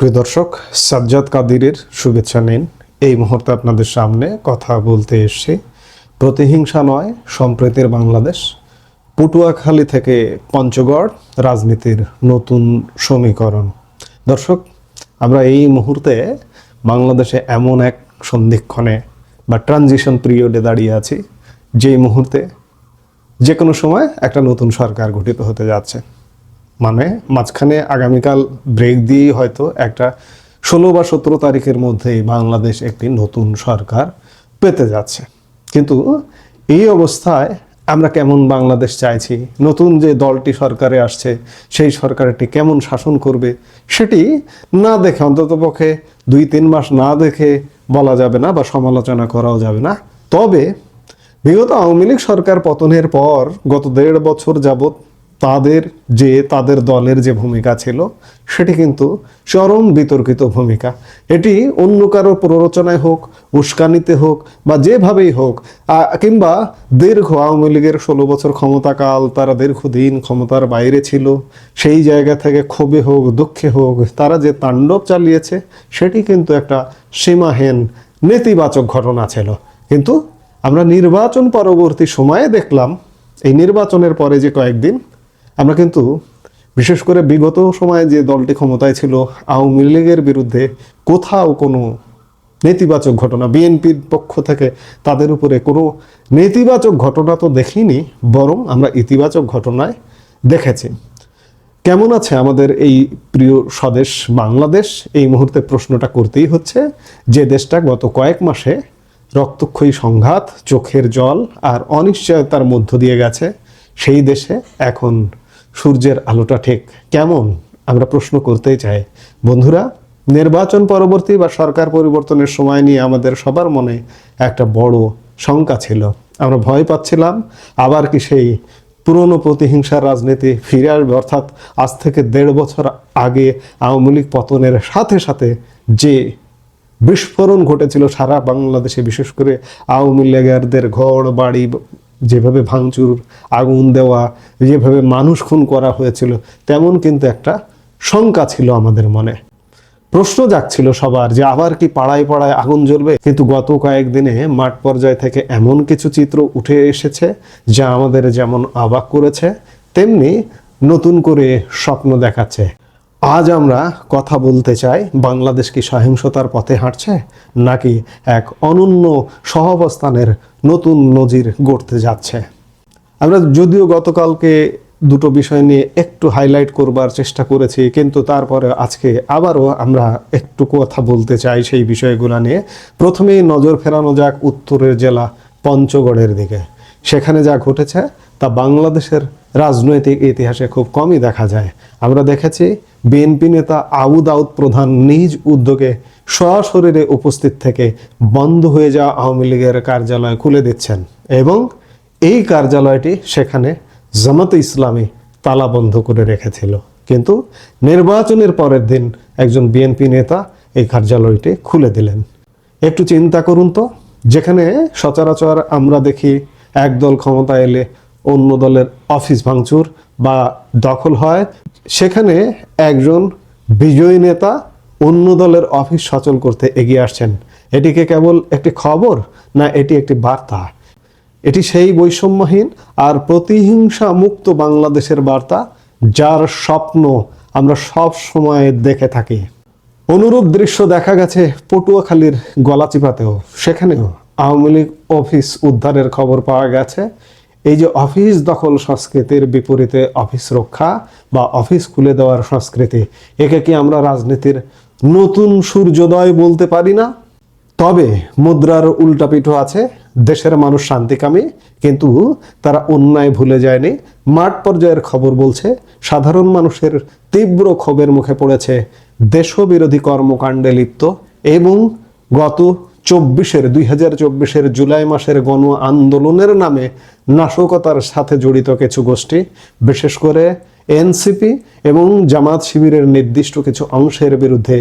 প্রিয় দর্শক, সাজ্জাদ কাদিরের শুভেচ্ছা নিন। এই মুহূর্তে আপনাদের সামনে কথা বলতে এসেছি। প্রতিহিংসা নয়, সম্প্রীতির বাংলাদেশ। পটুয়াখালী থেকে পঞ্চগড়, রাজনীতির নতুন সমীকরণ। দর্শক, আমরা এই মুহূর্তে বাংলাদেশে এমন এক সন্ধিক্ষণে বা ট্রানজিশন পিরিয়ডে দাঁড়িয়ে আছি, যেই মুহূর্তে যে কোনো সময় একটা নতুন সরকার গঠিত হতে যাচ্ছে। মানে মাঝখানে আগামীকাল ব্রেক দিয়েই হয়তো একটা ষোলো বা সতেরো তারিখের মধ্যেই বাংলাদেশ একটি নতুন সরকার পেতে যাচ্ছে। কিন্তু এই অবস্থায় আমরা কেমন বাংলাদেশ চাইছি? নতুন যে দলটি সরকারে আসছে, সেই সরকারটি কেমন শাসন করবে সেটি না দেখে অন্ততপক্ষে দুই, তিন মাস না দেখে বলা যাবে না বা সমালোচনা করাও যাবে না। তবে বিগত আওয়ামী লীগ সরকার পতনের পর গত দেড় বছর যাবৎ তাদের যে, তাদের দলের যে ভূমিকা ছিল, সেটি কিন্তু চরম বিতর্কিত ভূমিকা। এটি অন্য কারও প্ররোচনায় হোক, উস্কানিতে হোক, বা যেভাবেই হোক কিংবা দীর্ঘ আওয়ামী লীগের ষোলো বছর ক্ষমতাকাল, তারা দীর্ঘদিন ক্ষমতার বাইরে ছিল, সেই জায়গা থেকে ক্ষোভে হোক, দুঃখে হোক, তারা যে তাণ্ডব চালিয়েছে, সেটি কিন্তু একটা সীমাহীন নেতিবাচক ঘটনা ছিল। কিন্তু আমরা নির্বাচন পরবর্তী সময়ে দেখলাম, এই নির্বাচনের পরে যে কয়েকদিন আমরা কিন্তু বিশেষ করে বিগত সময়ে যে দলটি ক্ষমতায় ছিল, আওয়ামী লীগের বিরুদ্ধে কোথাও কোনো নেতিবাচক ঘটনা, বিএনপির পক্ষ থেকে তাদের উপরে কোনো নেতিবাচক ঘটনা তো দেখিনি, বরং আমরা ইতিবাচক ঘটনায় দেখেছি। কেমন আছে আমাদের এই প্রিয় স্বদেশ বাংলাদেশ? এই মুহূর্তে প্রশ্নটা করতেই হচ্ছে, যে দেশটা গত কয়েক মাসে রক্তক্ষয়ী সংঘাত, চোখের জল আর অনিশ্চয়তার মধ্য দিয়ে গেছে, সেই দেশে এখন সূর্যের আলোটা ঠিক কেমন? আমরা প্রশ্ন করতেই চাই। বন্ধুরা, নির্বাচন পরবর্তী বা সরকার পরিবর্তনের সময় নিয়ে আমাদের সবার মনে একটা বড় শঙ্কা ছিল। আমরা ভয় পাচ্ছিলাম, আবার কি সেই পুরনো প্রতিহিংসার রাজনীতি ফিরে আসবে? অর্থাৎ আজ থেকে দেড় বছর আগে আওয়ামী লীগ পতনের সাথে সাথে যে বিস্ফোরণ ঘটেছিল সারা বাংলাদেশে, বিশেষ করে আওয়ামী লীগারদের ঘর, বাড়ি যেভাবে ভাঙচুর, আগুন দেওয়া, যেভাবে মানুষ খুন করা হয়েছিল, তেমন কিন্তু একটা শঙ্কা ছিল আমাদের মনে। প্রশ্ন যাচ্ছিল সবার যে আবার কি পাড়ায় পাড়ায় আগুন জ্বলবে? কিন্তু গত কয়েকদিনে মাঠ পর্যায় থেকে এমন কিছু চিত্র উঠে এসেছে যা আমাদের যেমন অবাক করেছে, তেমনি নতুন করে স্বপ্ন দেখাচ্ছে। আজ আমরা কথা বলতে চাই, বাংলাদেশ কি সহিংসতার পথে হাঁটছে, নাকি এক অনন্য সহাবস্থানের নতুন নজির গড়তে যাচ্ছে? আমরা যদিও গতকালকে দুটো বিষয় নিয়ে একটু হাইলাইট করবার চেষ্টা করেছি, কিন্তু তারপরে আজকে আবারও আমরা একটু কথা বলতে চাই সেই বিষয়গুলো নিয়ে। প্রথমেই নজর ফেরানো যাক উত্তরের জেলা পঞ্চগড়ের দিকে। সেখানে যা ঘটেছে, তা বাংলাদেশের রাজনৈতিক ইতিহাসে খুব কমই দেখা যায়। আমরা দেখেছি বিএনপি নেতা আবু দাউদ প্রধান নিজ উদ্যোগে সশরীরে উপস্থিত থেকে বন্ধ হয়ে যাওয়া আওয়ামী লীগের কার্যালয় খুলে দিচ্ছেন এবং এই কার্যালয়টি সেখানে জামাতে ইসলামী তালা বন্ধ করে রেখেছিল। কিন্তু নির্বাচনের পরের দিন একজন বিএনপি নেতা এই কার্যালয়টি খুলে দিলেন। একটু চিন্তা করুন তো, যেখানে সচরাচর আমরা দেখি একদল ক্ষমতা এলে অন্য দলের অফিস ভাঙচুর বা দখল হয়। সেখানে একজন বিজয়ী নেতা অন্য দলের অফিস সচল করতে এগিয়ে আসছেন। এটিকে কেবল একটি খবর, না এটি একটি বার্তা? এটি সেই বৈষম্যহীন আর প্রতিহিংসা মুক্ত বাংলাদেশের বার্তা, যার স্বপ্ন আমরা সব সময় দেখে থাকি। অনুরূপ দৃশ্য দেখা গেছে পটুয়াখালীর গলাচিপাতেও। সেখানেও আওয়ামী লীগ অফিস উদ্ধারের খবর পাওয়া গেছে। এই যে অফিস দখল সংস্কৃতির বিপরীতে অফিস রক্ষা বা অফিস খুলে দেওয়ার সংস্কৃতি, একে কি আমরা রাজনীতির নতুন সূর্যোদয় বলতে পারি না? তবে মুদ্রার উল্টাপিঠো আছে, দেশের মানুষ শান্তিকামী, কিন্তু তারা অন্যায় ভুলে যায়নি। মাঠ পর্যায়ের খবর বলছে, সাধারণ মানুষের তীব্র ক্ষোভের মুখে পড়েছে দেশবিরোধী কর্মকাণ্ডে লিপ্ত এবং গত চব্বিশের দুই হাজার চব্বিশের জুলাই মাসের গণ আন্দোলনের নামে নাশকতার সাথে জড়িত কিছু গোষ্ঠী, বিশেষ করে এনসিপি এবং জামাত শিবিরের নির্দিষ্ট কিছু অংশের বিরুদ্ধে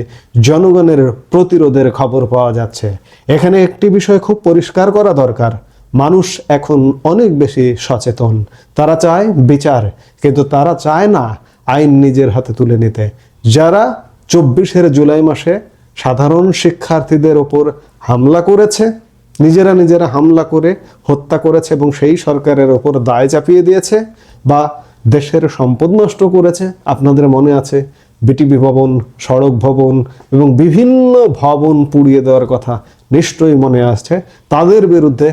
জনগণের প্রতিরোধের খবর পাওয়া যাচ্ছে। এখানে একটি বিষয় খুব পরিষ্কার করা দরকার, মানুষ এখন অনেক বেশি সচেতন। তারা চায় বিচার, কিন্তু তারা চায় না আইন নিজের হাতে তুলে নিতে। যারা চব্বিশের জুলাই মাসে সাধারণ শিক্ষার্থীদের ওপর হামলা করেছে, নিজেরা নিজেরা হামলা করে হত্যা করেছে এবং সেই সরকারের ওপর দায় চাপিয়ে দিয়েছে বা দেশের সম্পদ নষ্ট করেছে। আপনাদের মনে আছে বিটিভি ভবন, সড়ক ভবন এবং বিভিন্ন ভবন পুড়িয়ে দেওয়ার কথা নিশ্চয়ই মনে আসছে। তাদের বিরুদ্ধে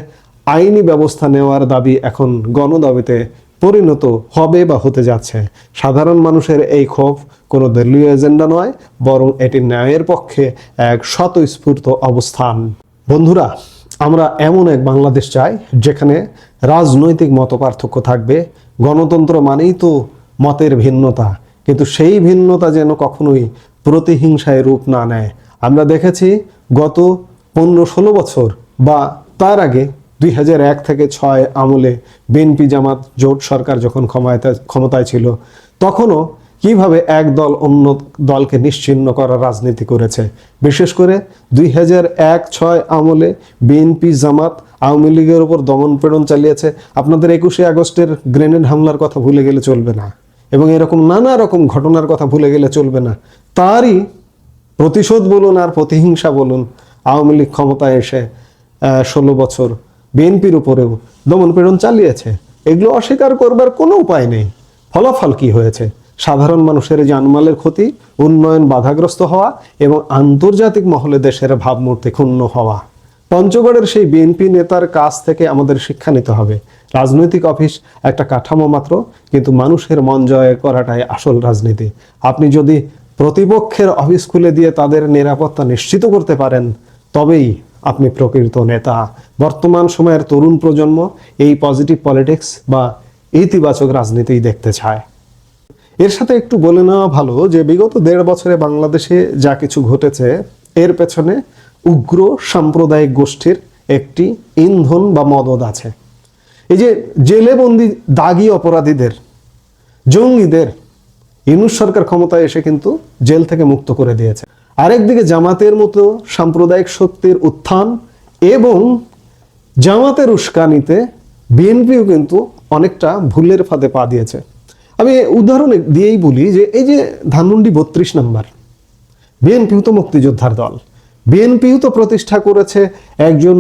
আইনি ব্যবস্থা নেওয়ার দাবি এখন গণদাবিতে পরিণত হবে বা হতে যাচ্ছে। সাধারণ মানুষের এই ক্ষোভ কোনো দলীয় এজেন্ডা নয়, বরং এটি ন্যায়ের পক্ষে এক স্বতঃস্ফূর্ত অবস্থান। বন্ধুরা, আমরা এমন এক বাংলাদেশ চাই, যেখানে রাজনৈতিক মতপার্থক্য থাকবে, গণতন্ত্র মানেই তো মতের ভিন্নতা, কিন্তু সেই ভিন্নতা যেন কখনোই প্রতিহিংসায় রূপ না নেয়। আমরা দেখেছি গত পনেরো ষোলো বছর বা তার আগে দুই থেকে ছয় আমলে বিএনপি জামাত জোট সরকার যখন ক্ষমতায় ক্ষমতায় ছিল, তখনও কীভাবে এক দল অন্য দলকে নিশ্চিন্ন করার রাজনীতি করেছে। বিশেষ করে দুই এক ছয় আমলে বিএনপি জামাত আওয়ামী লীগের ওপর দমন প্রেরণ চালিয়েছে। আপনাদের একুশে আগস্টের গ্রেনেড হামলার কথা ভুলে গেলে চলবে না এবং এরকম নানা রকম ঘটনার কথা ভুলে গেলে চলবে না। তারই প্রতিশোধ বলুন আর প্রতিহিংসা বলুন, আওয়ামী লীগ ক্ষমতায় এসে ষোলো বছর বিএনপির উপরেও দমন পীড়ন চালিয়েছে। এগুলো অস্বীকার করবার কোনো উপায় নেই। ফলাফল কি হয়েছে? সাধারণ মানুষের জানমালের ক্ষতি, উন্নয়ন বাধাগ্রস্ত হওয়া এবং আন্তর্জাতিক মহলে দেশের ভাবমূর্তি ক্ষুণ্ণ হওয়া। পঞ্চগড়ের সেই বিএনপি নেতার কাছ থেকে আমাদের শিক্ষা নিতে হবে। রাজনৈতিক অফিস একটা কাঠামো মাত্র, কিন্তু মানুষের মন জয় করাটাই আসল রাজনীতি। আপনি যদি প্রতিপক্ষের অফিস খুলে দিয়ে তাদের নিরাপত্তা নিশ্চিত করতে পারেন, তবেই আপনি প্রকৃত নেতা। বর্তমান সময়ের তরুণ প্রজন্ম এই পজিটিভ পলিটিক্স বা ইতিবাচক রাজনীতি দেখতে চায়। এর সাথে একটু বলে নেওয়া ভালো যে, বিগত দেড় বছরে বাংলাদেশে যা কিছু ঘটেছে, এর পেছনে উগ্র সাম্প্রদায়িক গোষ্ঠীর একটি ইন্ধন বা মদত আছে। এই যে জেলে বন্দি দাগি অপরাধীদের, জঙ্গিদের, ইনুস সরকার ক্ষমতায় এসে কিন্তু জেল থেকে মুক্ত করে দিয়েছে। আরেকদিকে জামাতের মতো সাম্প্রদায়িক শক্তির উত্থান এবং জামাতের উস্কানিতে বিএনপিও কিন্তু অনেকটা ভুলের ফাঁদে পা দিয়েছে। আমি উদাহরণ দিয়েই বলি যে এই যে ধানমন্ডি বত্রিশ নম্বর, বিএনপিও তো মুক্তিযোদ্ধার দল। বিএনপিও তো প্রতিষ্ঠা করেছে একজন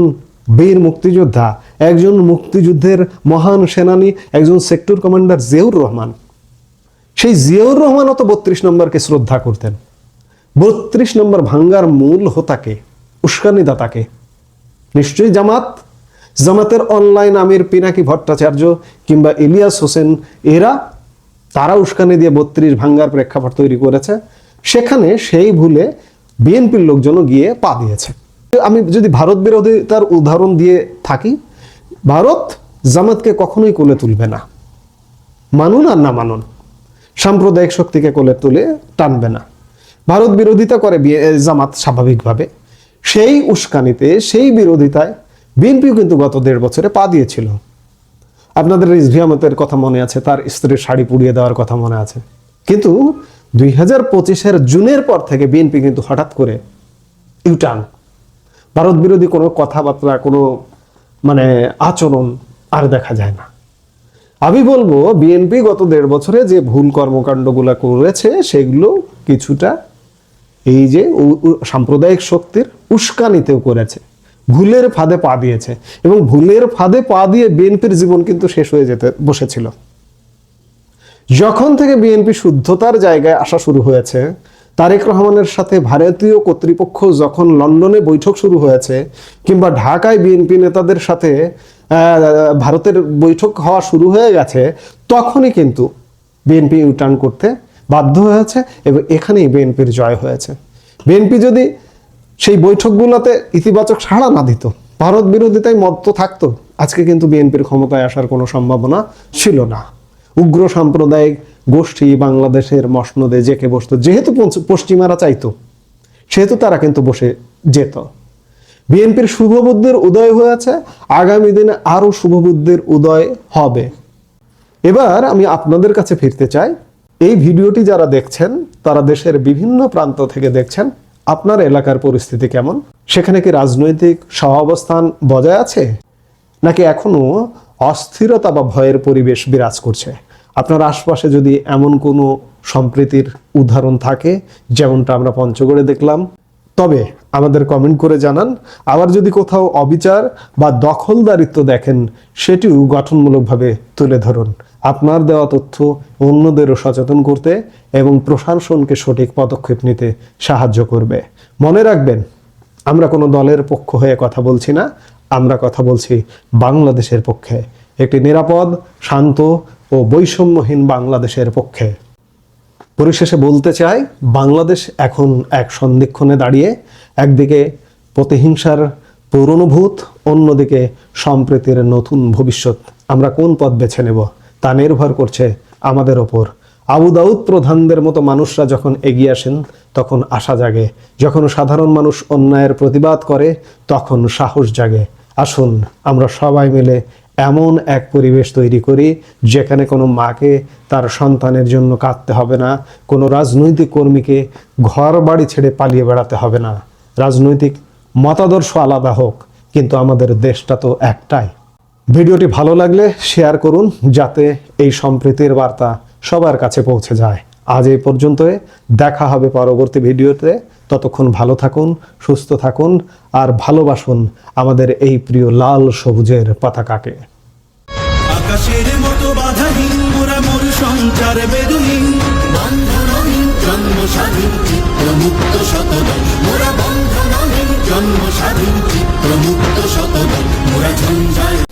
বীর মুক্তিযোদ্ধা, একজন মুক্তিযুদ্ধের মহান সেনানী, একজন সেক্টর কমান্ডার জিয়াউর রহমান। সেই জিয়াউর রহমানও তো বত্রিশ নম্বরকে শ্রদ্ধা করতেন। বত্রিশ নম্বর ভাঙ্গার মূল হোতাকে, উস্কানিদাতাকে। নিশ্চয়ই জামাত? জামাতের অনলাইন আমির পিনাকি ভট্টাচার্য কিংবা ইলিয়াস হোসেন, এরা? তারা উস্কানি দিয়ে বত্রিশ ভাঙ্গার প্রেক্ষাপট তৈরি করেছে। সেখানে সেই ভুলে বিএনপির লোকজনও গিয়ে পা দিয়েছে। আমি যদি ভারত বিরোধিতার উদাহরণ দিয়ে থাকি, ভারত জামাতকে কখনোই কোলে তুলবে না। মানুন আর না মানুন, সাম্প্রদায়িক শক্তিকে কোলে তুলে টানবে না। ভারত বিরোধিতা করে জামাত স্বাভাবিকভাবে। সেই উস্কানিতে, সেই বিরোধিতায় বিএনপিও কিন্তু গত দেড় বছরে পা দিয়েছিল। আপনাদের রিজভি কথা মনে আছে, তার স্ত্রীর শাড়ি পুড়িয়ে দেওয়ার কথা মনে আছে। কিন্তু দুই হাজার পঁচিশের জুনের পর থেকে বিএনপি কিন্তু হঠাৎ করে ইউটার্ন। ভারত বিরোধী কোনো কথাবার্তা, কোনো মানে আচরণ আর দেখা যায় না। আমি বলব, বিএনপি গত দেড় বছরে যে ভুল কর্মকাণ্ডগুলো করেছে, সেগুলো কিছুটা এই যে সাম্প্রদায়িক শক্তির উস্কানিতেও করেছে। ভুলের ফাঁদে পা দিয়েছে এবং ভুলের ফাঁদে পা দিয়ে বিএনপির জীবন কিন্তু শেষ হয়ে যেতে বসেছিল। যখন থেকে বিএনপি শুদ্ধতার জায়গায় আসা শুরু হয়েছে, তারেক রহমানের সাথে ভারতীয় কর্তৃপক্ষ যখন লন্ডনে বৈঠক শুরু হয়েছে কিংবা ঢাকায় বিএনপি নেতাদের সাথে ভারতের বৈঠক হওয়া শুরু হয়ে গেছে, তখনই কিন্তু বিএনপি ইউটার্ন করতে বাধ্য হয়েছে এবং এখানেই বিএনপির জয় হয়েছে। বিএনপি যদি সেই বৈঠকগুলোতে ইতিবাচক সাড়া না দিত, ভারত বিরোধিতায় মত্ত থাকতো, আজকে কিন্তু বিএনপির ক্ষমতায় আসার কোনো সম্ভাবনা ছিল না। উগ্র সাম্প্রদায়িক গোষ্ঠী বাংলাদেশের মসনদে জেকে বসতো, যেহেতু পশ্চিমারা চাইতো, সেহেতু তারা কিন্তু বসে যেত। বিএনপির শুভবুদ্ধির উদয় হয়েছে, আগামী দিনে আরও শুভবুদ্ধির উদয় হবে। এবার আমি আপনাদের কাছে ফিরতে চাই এই ভিডিওটি যারা দেখছেন, তারা দেশের বিভিন্ন প্রান্ত থেকে দেখছেন, আপনার এলাকার পরিস্থিতি কেমন? সেখানে কি রাজনৈতিক সহাবস্থান বজায় আছে? নাকি এখনও অস্থিরতা বা ভয়ের পরিবেশ বিরাজ করছে? আপনার আশপাশে যদি এমন কোনো সম্প্রীতির উদাহরণ থাকে, যেমনটা আমরা পঞ্চগড়ে দেখলাম তবে আমাদের কমেন্ট করে জানান, আবার যদি কোথাও অবিচার বা দখলদারিত্ব দেখেন, সেটিও গঠনমূলকভাবে তুলে ধরুন। আপনার দেওয়া তথ্য অন্যদেরও সচেতন করতে এবং প্রশাসনকে সঠিক পদক্ষেপ নিতে সাহায্য করবে। মনে রাখবেন, আমরা কোনো দলের পক্ষ হয়ে কথা বলছি না, আমরা কথা বলছি বাংলাদেশের পক্ষে। একটি নিরাপদ, শান্ত ও বৈষম্যহীন বাংলাদেশের পক্ষে। পরিশেষে বলতে চাই, বাংলাদেশ এখন এক সন্ধিক্ষণে দাঁড়িয়ে একদিকে প্রতিহিংসার পুরনোভূত অন্যদিকে সম্প্রীতির নতুন ভবিষ্যৎ। আমরা কোন পথ বেছে নেব তা নির্ভর করছে আমাদের ওপর। আবু দাউদ প্রধানদের মতো মানুষরা যখন এগিয়ে আসেন, তখন আশা জাগে। যখন সাধারণ মানুষ অন্যায়ের প্রতিবাদ করে, তখন সাহস জাগে। আসুন, আমরা সবাই মিলে এমন এক পরিবেশ তৈরি করি যেখানে কোনো মাকে তার সন্তানের জন্য কাঁদতে হবে না, কোনো রাজনৈতিক কর্মীকে ঘর বাড়ি ছেড়ে পালিয়ে বেড়াতে হবে না। রাজনৈতিক মতাদর্শ আলাদা হোক, কিন্তু আমাদের দেশটা তো একটাই। ভিডিওটি ভালো লাগলে শেয়ার করুন, যাতে এই সম্প্রীতির বার্তা সবার কাছে পৌঁছে যায়। আজ এই পর্যন্তই। দেখা হবে পরবর্তী ভিডিওতে। ততক্ষণ ভালো থাকুন, সুস্থ থাকুন, আর ভালোবাসুন আমাদের এই প্রিয় লাল সবুজের পতাকাকে। আকাশের মতো বাধাহীন মোরা মোর সঞ্চার বেদুহীন। বন্ধনহীন জন্ম স্বাধীন মোরা বন্ধনহীন জন্ম স্বাধীন মোরা ঝঞ্ঝায়